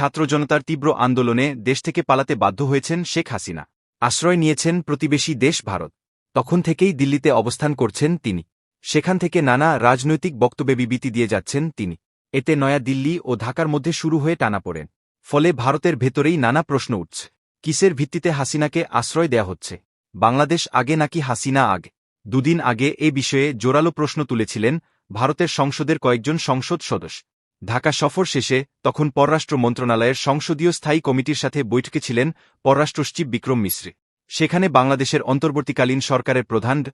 ছাত্র জনতার তীব্র আন্দোলনে দেশ থেকে পালাতে বাধ্য হয়েছেন শেখ হাসিনা। আশ্রয় নিয়েছেন প্রতিবেশী দেশ ভারত। তখন থেকেই দিল্লিতে অবস্থান করছেন তিনি। সেখান থেকে নানা রাজনৈতিক বক্তব্যে বিবৃতি দিয়ে যাচ্ছেন তিনি। এতে নয়া দিল্লি ও ঢাকার মধ্যে শুরু হয়ে টানা পড়েন। ফলে ভারতের ভেতরেই নানা প্রশ্ন উঠছে। কিসের ভিত্তিতে হাসিনাকে আশ্রয় দেয়া হচ্ছে? বাংলাদেশ আগে নাকি হাসিনা আগে? দুদিন আগে এ বিষয়ে জোরালো প্রশ্ন তুলেছিলেন ভারতের সংসদের কয়েকজন সংসদ সদস্য। ঢাকা সফর শেষে তখন পররাষ্ট্র মন্ত্রণালয়ের সংসদীয় স্থায়ী কমিটির সাথে বৈঠকে ছিলেন পররাষ্ট্র সচিব বিক্রম মিশ্রে। সেখানে বাংলাদেশের অন্তর্বর্তীকালীন সরকারের প্রধান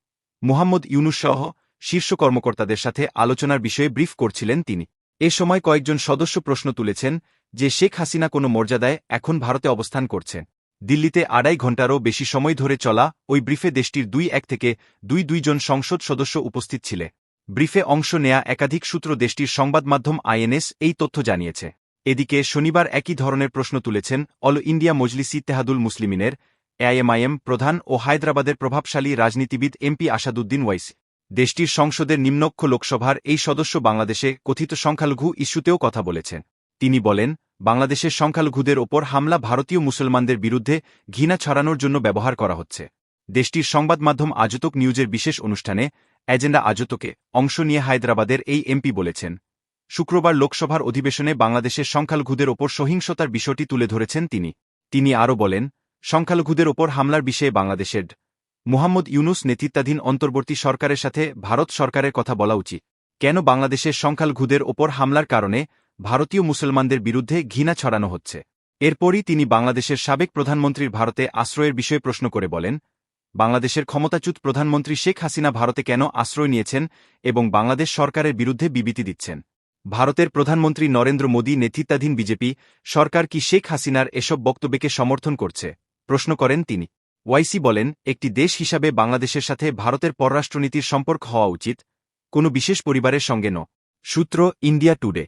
মুহাম্মদ ইউনুস সহ শীর্ষ কর্মকর্তাদের সাথে আলোচনার বিষয়ে ব্রিফ করছিলেন তিনি। এ সময় কয়েকজন সদস্য প্রশ্ন তুলেছেন যে শেখ হাসিনা কোনো মর্যাদায় এখন ভারতে অবস্থান করছেন দিল্লিতে আড়াই ঘণ্টারও বেশি সময় ধরে চলা ওই ব্রিফে দেশটির দুই এক থেকে দুই দুইজন সংসদ সদস্য উপস্থিত ছিলে। ব্রিফে অংশ নেয়া একাধিক সূত্র দেশটির সংবাদ মাধ্যম আইএনএস এই তথ্য জানিয়েছে। এদিকে শনিবার একই ধরনের প্রশ্ন তুলেছেন অল ইন্ডিয়া মজলিস ইত্তেহাদুল মুসলিমিনের, এআইএমআইএম প্রধান ও হায়দ্রাবাদের প্রভাবশালী রাজনীতিবিদ এমপি আসাদুদ্দিন ওয়াইসি। দেশটির সংসদের নিম্নক্ষ লোকসভার এই সদস্য বাংলাদেশে কথিত সংখ্যালঘু ইস্যুতেও কথা বলেছেন। তিনি বলেন, বাংলাদেশের সংখ্যালঘুদের ওপর হামলা ভারতীয় মুসলমানদের বিরুদ্ধে ঘৃণা ছড়ানোর জন্য ব্যবহার করা হচ্ছে। দেশটির সংবাদ মাধ্যম আজতক নিউজের বিশেষ অনুষ্ঠানে এজেন্ডা আজতকে অংশ নিয়ে হায়দ্রাবাদের এই এমপি বলেছেন। শুক্রবার লোকসভার অধিবেশনে বাংলাদেশের সংখ্যালঘুদের ওপর সহিংসতার বিষয়টি তুলে ধরেছেন তিনি। তিনি আরও বলেন, সংখ্যালঘুদের ওপর হামলার বিষয়ে বাংলাদেশের। মুহাম্মদ ইউনুস নেতৃত্বাধীন অন্তর্বর্তী সরকারের সাথে ভারত সরকারের কথা বলা উচিত। কেন বাংলাদেশের সংখ্যালঘুদের ওপর হামলার কারণে ভারতীয় মুসলমানদের বিরুদ্ধে ঘৃণা ছড়ানো হচ্ছে? এরপরই তিনি বাংলাদেশের সাবেক প্রধানমন্ত্রীর ভারতে আশ্রয়ের বিষয়ে প্রশ্ন করে বলেন বাংলাদেশের ক্ষমতাচ্যুত প্রধানমন্ত্রী শেখ হাসিনা ভারতে কেন আশ্রয় নিয়েছেন এবং বাংলাদেশ সরকারের বিরুদ্ধে বিবৃতি দিচ্ছেন? ভারতের প্রধানমন্ত্রী নরেন্দ্র মোদী নেতৃত্বাধীন বিজেপি, সরকার কি শেখ হাসিনার এসব বক্তব্যকে সমর্থন করছে? প্রশ্ন করেন তিনি। ওয়াইসি বলেন, একটি দেশ হিসাবে বাংলাদেশের সাথে ভারতের পররাষ্ট্রনীতির সম্পর্ক হওয়া উচিত, কোনো বিশেষ পরিবারের সঙ্গে ন সূত্র, ইন্ডিয়া টুডে।